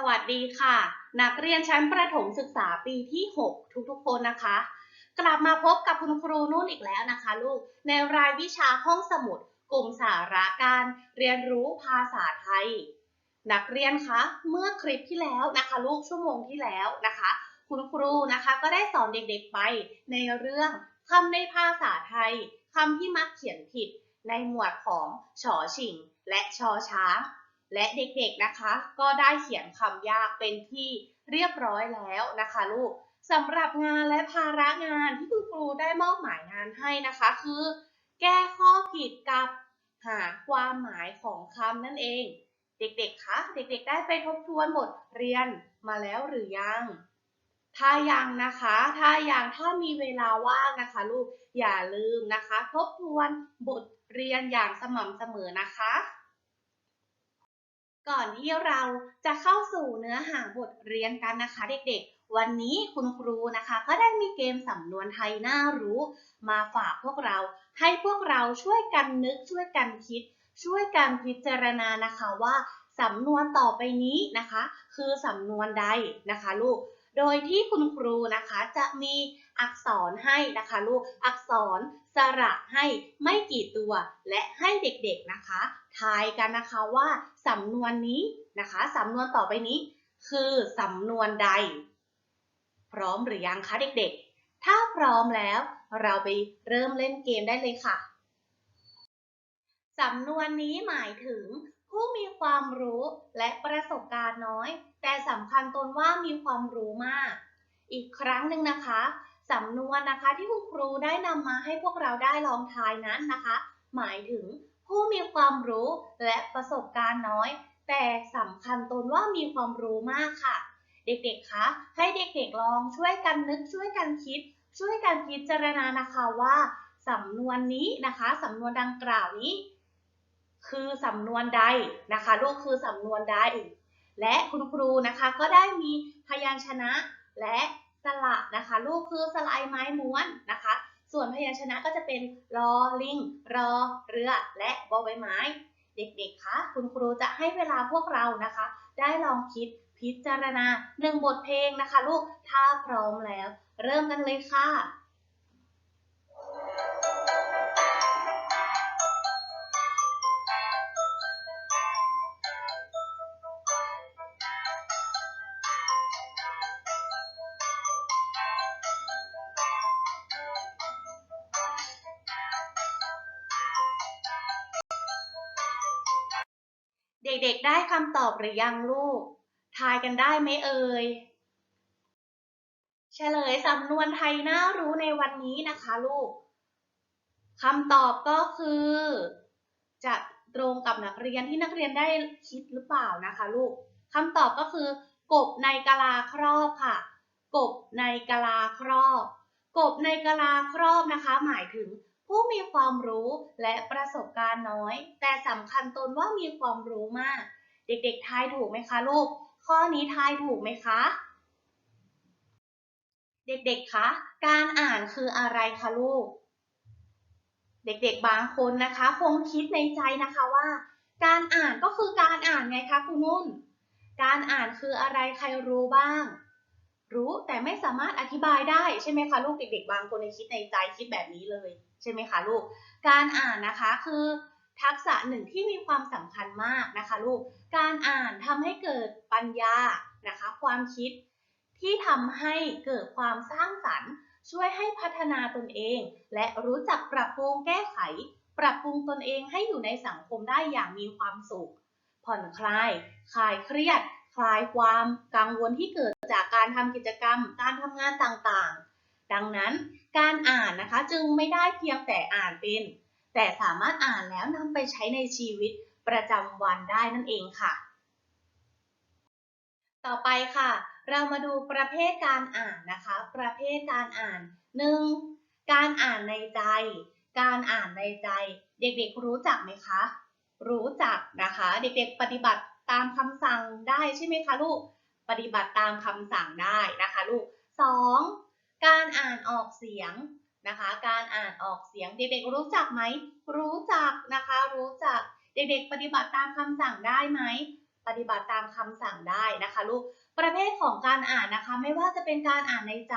สวัสดีค่ะ นักเรียนชั้นประถมศึกษาปีที่ 6 ทุกๆ คนนะคะ กลับมาพบกับคุณครูนุ่นอีกแล้วนะคะลูก ในรายวิชาห้องสมุด กลุ่มสาระการเรียนรู้ภาษาไทย นักเรียนคะ เมื่อคลิปที่แล้วนะคะลูกชั่วโมงที่แล้วนะคะ คุณครูนะคะก็ได้สอนเด็กๆไปในเรื่องคำในภาษาไทยคำที่มักเขียนผิดในหมวดของชอชิงและชอช้าง และเด็กๆนะคะ ก็ได้เขียนคำยากเป็นที่เรียบร้อยแล้วนะคะลูกสำหรับงานและภาระงานที่คุณครูได้มอบหมายงานให้นะคะ คือ แก้ข้อผิดกับหาความหมายของคำนั่นเอง เด็กๆคะเด็กๆ ได้ไปทบทวนบทเรียนมาแล้วหรือยัง ถ้ายังนะคะ ถ้ายังถ้ามีเวลาว่างนะคะ ลูกอย่าลืมนะคะ ทบทวนบทเรียนอย่างสม่ำเสมอนะคะ ก่อนที่เราจะเข้าสู่เนื้อหาบทเรียนกันนะคะ เด็กๆ วันนี้คุณครูนะคะ ก็ได้มีเกมสำนวนไทยน่ารู้ มาฝากพวกเรา ให้พวกเราช่วยกันนึกช่วยกันคิด ช่วยกันพิจารณานะคะว่าสำนวนต่อไปนี้นะคะ คือสำนวนใดนะคะลูก โดยที่คุณครูนะคะจะมีอักษรให้นะคะลูก อักษร สระให้ไม่กี่ตัว และให้เด็กๆนะคะ ทายกันนะคะว่าสำนวนนี้นะคะสำนวนต่อไปนี้ คือสำนวนใด พร้อมหรือยังคะเด็กๆ ถ้าพร้อมแล้ว เราไปเริ่มเล่นเกมได้เลยค่ะสำนวนนี้หมายถึงผู้มีความรู้และประสบการณ์น้อย แต่สำคัญตนว่ามีความรู้มาก อีกครั้งหนึ่งนะคะ สำนวนนะคะที่คุณครูได้นำมาให้พวกเราได้ลองทายนั้นนะคะ หมายถึงผู้มีความรู้และประสบการณ์น้อย แต่สำคัญตนว่ามีความรู้มากค่ะ เด็กๆคะให้เด็กๆลองช่วยกันนึกช่วยกันคิด ช่วยกันพิจารณานะคะว่าสำนวนนี้นะคะสำนวนดังกล่าวนี้ คือสำนวนใดนะคะลูกคือสำนวนใดและคุณครูนะคะก็ได้มีพยัญชนะและ สระนะคะลูกคือสไลด์ไม้ม้วนนะคะ ส่วนพยัญชนะก็จะเป็นรอลิง รอเรือ และบอใบไม้ เด็กๆ คะ คุณครูจะให้เวลาพวกเรานะคะ ได้ลองคิดพิจารณาหนึ่งบทเพลงนะคะ ลูก ถ้าพร้อมแล้ว เริ่มกันเลยค่ะ ด็กๆ ได้คำตอบหรือยังลูก ทายกันได้ไหมเอ่ยเฉลยสำนวนไทยน่ารู้ในวันนี้นะคะลูกคำตอบก็คือ จะตรงกับนักเรียนที่นักเรียนได้คิดหรือเปล่านะคะลูกคำตอบก็คือ กบในกะลาครอบค่ะ กบในกะลาครอบ กบในกะลาครอบนะคะ หมายถึง ผู้มีความรู้และประสบการณ์น้อย แต่สำคัญตนว่ามีความรู้มาก เด็กๆทายถูกไหมคะลูก ข้อนี้ทายถูกไหมคะ เด็กๆคะการอ่านคืออะไรคะลูก เด็กๆบางคนนะคะ คงคิดในใจนะคะว่า การอ่านก็คือการอ่านไงคะคุณนุ่น การอ่านคืออะไรใครรู้บ้างรู้แต่ไม่สามารถอธิบายได้ใช่ไหมคะ ลูกเด็ก ๆ บางคนในคิดในใจคิดแบบนี้เลย ใช่ไหมคะลูก การอ่านนะคะคือทักษะหนึ่งที่มีความสำคัญมากนะคะลูก การอ่านทำให้เกิดปัญญานะคะ ความคิดที่ทำให้เกิดความสร้างสรรค์ ช่วยให้พัฒนาตนเอง และรู้จักปรับปรุงแก้ไข ปรับปรุงตนเองให้อยู่ในสังคมได้อย่างมีความสุข ผ่อนคลาย คลายเครียด คลายความกังวลที่เกิดจากการทำกิจกรรม การทำงานต่างๆ ดังนั้นการอ่านนะคะจึงไม่ได้เพียงแต่อ่านเป็น แต่สามารถอ่านแล้วนำไปใช้ในชีวิตประจำวันได้นั่นเองค่ะ ต่อไปค่ะ เรามาดูประเภทการอ่านนะคะ ประเภทการอ่าน 1. การอ่านในใจ การอ่านในใจ เด็กๆรู้จักไหมคะ รู้จักนะคะ เด็กๆปฏิบัติตามคำสั่งได้ใช่ไหมคะลูก ปฏิบัติตามคำสั่งได้นะคะลูก 2. การอ่านออกเสียงนะคะ การอ่านออกเสียงเด็กๆรู้จักไหม รู้จักนะคะ รู้จัก เด็กๆ ปฏิบัติตามคำสั่งได้ไหม ปฏิบัติตามคำสั่งได้นะคะลูก ประเภทของการอ่านนะคะ ไม่ว่าจะเป็นการอ่านในใจ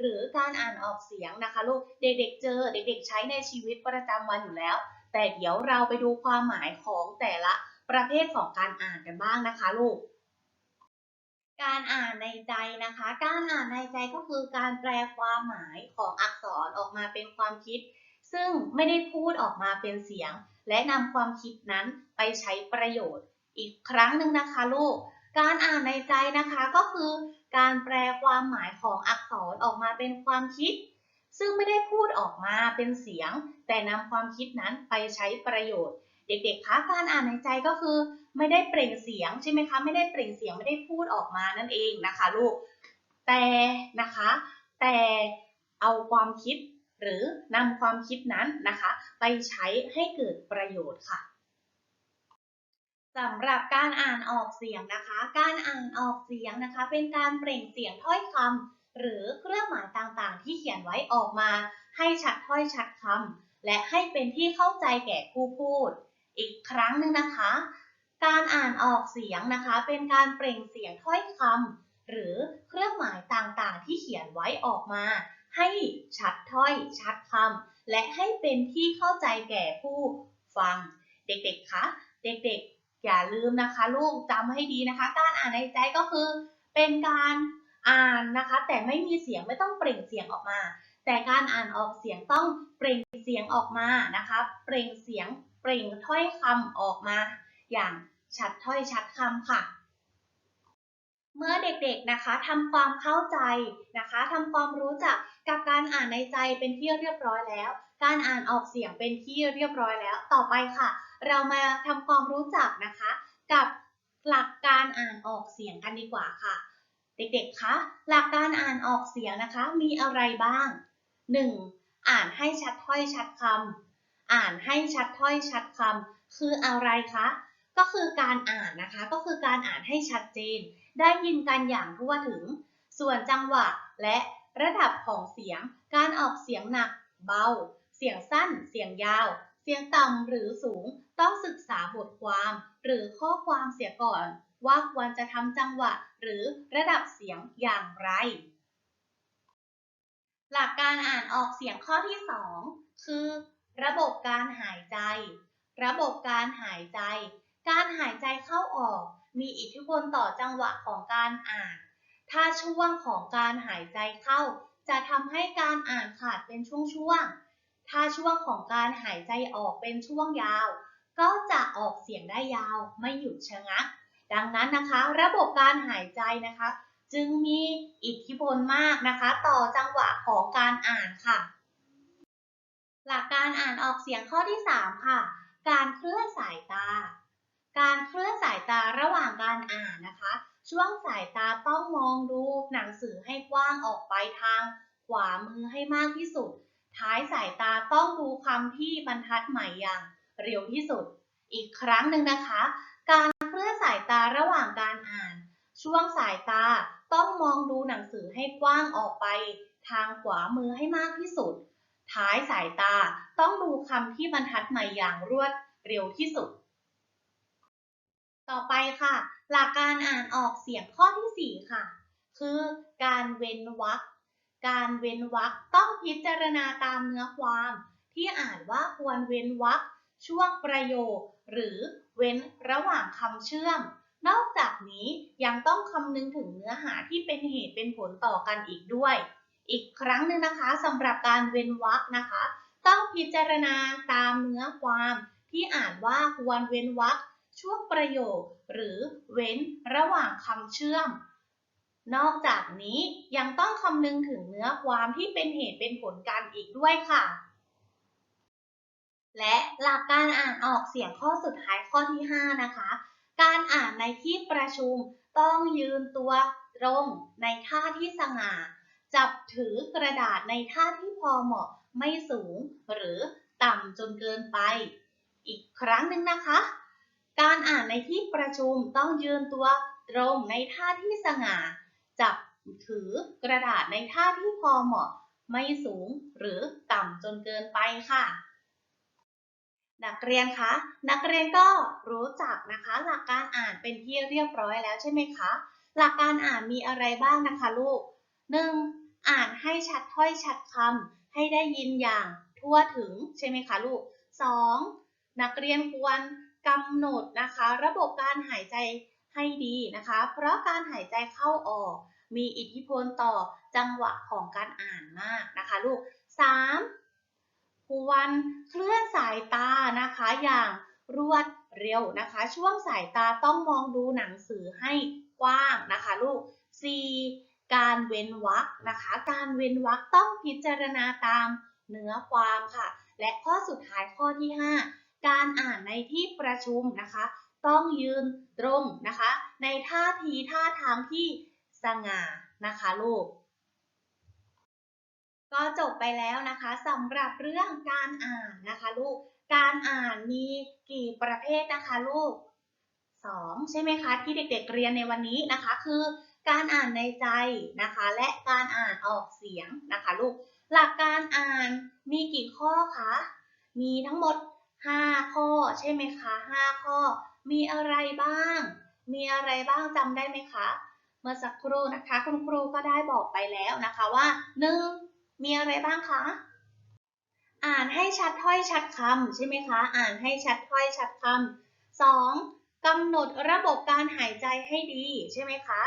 หรือการอ่านออกเสียงนะคะลูก เด็กๆ เจอ เด็กๆ ใช้ในชีวิตประจำวันอยู่แล้ว แต่เดี๋ยวเราไปดูความหมายของแต่ละประเภทของการอ่านกันบ้างนะคะลูก การอ่านในใจนะคะ การอ่านในใจก็คือการแปลความหมายของอักษรออกมาเป็นความคิด ซึ่งไม่ได้พูดออกมาเป็นเสียง และนำความคิดนั้นไปใช้ประโยชน์ อีกครั้งหนึ่งนะคะลูก การอ่านในใจนะคะก็คือการแปลความหมายของอักษรออกมาเป็นความคิด ซึ่งไม่ได้พูดออกมาเป็นเสียง แต่นำความคิดนั้นไปใช้ประโยชน์ เด็กๆ คะ การอ่านในใจก็คือไม่ได้เปล่งเสียงใช่ไหมคะ ไม่ได้เปล่งเสียงไม่ได้พูดออกมานั่นเองนะคะลูก แต่นะคะ แต่เอาความคิดหรือนำความคิดนั้นนะคะ ไปใช้ให้เกิดประโยชน์ค่ะสำหรับการอ่านออกเสียงนะคะ การอ่านออกเสียงนะคะ เป็นการเปล่งเสียงถ้อยคำหรือเครื่องหมายต่างๆ ที่เขียนไว้ออกมา ให้ชัดถ้อยชัดคำและให้เป็นที่เข้าใจแก่ผู้พูด อีกครั้งหนึ่งนะคะ การอ่านออกเสียงนะคะ เป็นการเปล่งเสียงถ้อยคำหรือเครื่องหมายต่างๆ ที่เขียนไว้ออกมา ให้ชัดถ้อยชัดคำและให้เป็นที่เข้าใจแก่ผู้ฟัง เด็กๆคะเด็กๆ อย่าลืมนะคะ ลูกจำให้ดีนะคะ การอ่านในใจก็คือ เป็นการอ่านนะคะ แต่ไม่มีเสียงไม่ต้องเปล่งเสียงออกมา แต่การอ่านออกเสียงต้องเปล่งเสียงออกมานะคะ เปล่งเสียง เปล่งถ้อยคำออกมา อย่างชัดถ้อยชัดคำค่ะ เมื่อเด็กๆนะคะทำความเข้าใจนะคะทำความรู้จักกับการอ่านในใจเป็นที่เรียบร้อยแล้ว การอ่านออกเสียงเป็นที่เรียบร้อยแล้ว ต่อไปค่ะ เรามาทำความรู้จักนะคะ กับหลักการอ่านออกเสียงกันดีกว่าค่ะ เด็กๆ คะ หลักการอ่านออกเสียงนะคะ มีอะไรบ้าง 1. อ่านให้ชัดถ้อยชัดคำ อ่านให้ชัดถ้อยชัดคำคืออะไรคะ ก็คือการอ่านนะคะ ก็คือการอ่านให้ชัดเจน ได้ยินกันอย่างทั่วถึง ส่วนจังหวะและระดับของเสียง การออกเสียงหนัก เบา เสียงสั้น เสียงยาว เสียงต่ำหรือสูง ต้องศึกษาบทความ หรือข้อความเสียก่อน ว่าควรจะทำจังหวะ หรือระดับเสียงอย่างไร หลักการอ่านออกเสียงข้อที่ 2 คือ ระบบการหายใจ ระบบการหายใจ การหายใจเข้าออก มีอิทธิพลต่อจังหวะของการอ่าน ถ้าช่วงของการหายใจเข้า จะทำให้การอ่านขาดเป็นช่วงๆ ถ้าช่วงของการหายใจออกเป็นช่วงยาว ก็จะออกเสียงได้ยาวไม่หยุดชะงัก ดังนั้นนะคะ ระบบการหายใจนะคะ จึงมีอิทธิพลมากนะคะ ต่อจังหวะของการอ่านค่ะ หลักการอ่านออกเสียงข้อที่ 3 ค่ะ การเคลื่อนสายตา การเคลื่อนสายตาระหว่างการอ่านนะคะ ช่วงสายตาต้องมองดูหนังสือให้กว้างออกไปทาง ขวามือให้มากที่สุด ท้ายสายตาต้องดูคำที่บรรทัดใหม่อย่างเร็วที่สุด อีกครั้งหนึ่งนะคะ การเคลื่อนสายตาระหว่างการอ่าน ช่วงสายตาต้องมองดูหนังสือให้กว้างออกไป ทางขวามือให้มากที่สุด ท้ายสายตา ต้องดูคำที่บรรทัดใหม่อย่างรวดเร็วที่สุด ต่อไปค่ะ หลักการอ่านออกเสียงข้อที่ 4 ค่ะ คือการเว้นวรรคการเว้นวรรคต้องพิจารณาตามเนื้อความ ที่อ่านว่าควรเว้นวรรคช่วงประโยค หรือเว้นระหว่างคำเชื่อม นอกจากนี้ยังต้องคำนึงถึงเนื้อหาที่เป็นเหตุเป็นผลต่อกันอีกด้วย อีกครั้งหนึ่งนะคะสำหรับการเว้นวรรคนะคะ ต้องพิจารณาตามเนื้อความที่อ่านว่าควรเว้นวรรคช่วงประโยค หรือเว้นระหว่างคำเชื่อม นอกจากนี้ยังต้องคำนึงถึงเนื้อความที่เป็นเหตุเป็นผลกันอีกด้วยค่ะ และหลักการอ่านออกเสียงข้อสุดท้ายข้อที่ 5 นะคะ การอ่านในที่ประชุมต้องยืนตัวตรงในท่าที่สง่า จับถือกระดาษในท่าที่พอเหมาะ ไม่สูงหรือต่ำจนเกินไป อีกครั้งหนึ่งนะคะ การอ่านในที่ประชุมต้องยืนตัวตรงในท่าที่สง่า จับถือกระดาษในท่าที่พอเหมาะ ไม่สูงหรือต่ำจนเกินไปค่ะ นักเรียนคะ นักเรียนก็รู้จักนะคะ หลักการอ่านเป็นที่เรียบร้อยแล้วใช่ไหมคะ หลักการอ่านมีอะไรบ้างนะคะลูก 1. อ่านให้ชัดถ้อยชัดคำให้ได้ยินอย่างทั่วถึงใช่ไหมคะลูก 2. นักเรียนควรกำหนดนะคะ ระบบการหายใจให้ดีนะคะ เพราะการหายใจเข้าออก มีอิทธิพลต่อจังหวะของการอ่านมากนะคะลูก 3. ควรเคลื่อนสายตานะคะอย่างรวดเร็วนะคะ ช่วงสายตาต้องมองดูหนังสือให้กว้างนะคะลูก 4. การเว้นวรรคนะคะ การเว้นวรรคต้องพิจารณาตามเนื้อความค่ะ และข้อสุดท้ายข้อที่ 5 การอ่านในที่ประชุมนะคะ ต้องยืนตรงนะคะ ในท่าทีท่าทางที่สง่านะคะลูก ก็จบไปแล้วนะคะสำหรับเรื่องการอ่านนะคะลูก การอ่านมีกี่ประเภทนะคะลูกสองใช่ไหมคะ ที่เด็กๆเรียนในวันนี้นะคะคือ การอ่านในใจนะคะ และการอ่านออกเสียงนะคะลูก หลักการอ่านมีกี่ข้อคะ มีทั้งหมด 5 ข้อใช่ไหมคะ 5 ข้อ มีอะไรบ้าง มีอะไรบ้างจำได้ไหมคะ เมื่อสักครู่นะคะ คุณครูก็ได้บอกไปแล้วนะคะว่า 1. มีอะไรบ้างคะอ่านให้ชัดถ้อยชัดคำใช่ไหมคะ อ่านให้ชัดถ้อยชัดคำสองกำหนดระบบการหายใจให้ดีใช่ไหมคะ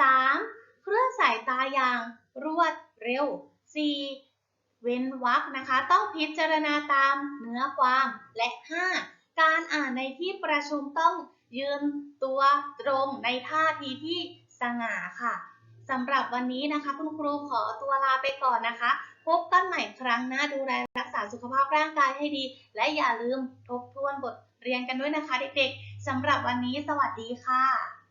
สามเคลื่อนสายตาอย่างรวดเร็วสี่เว้นวรรคนะคะ ต้องพิจารณาตามเนื้อความและห้าการอ่านในที่ประชุมต้องยืนตัวตรงในท่าทีที่สง่าค่ะสำหรับวันนี้นะคะ คุณครูขอตัวลาไปก่อนนะคะ พบกันใหม่ครั้งหน้าดูแลรักษาสุขภาพร่างกายให้ดี และอย่าลืมทบทวนบทเรียนกันด้วยนะคะเด็กๆสำหรับวันนี้สวัสดีค่ะ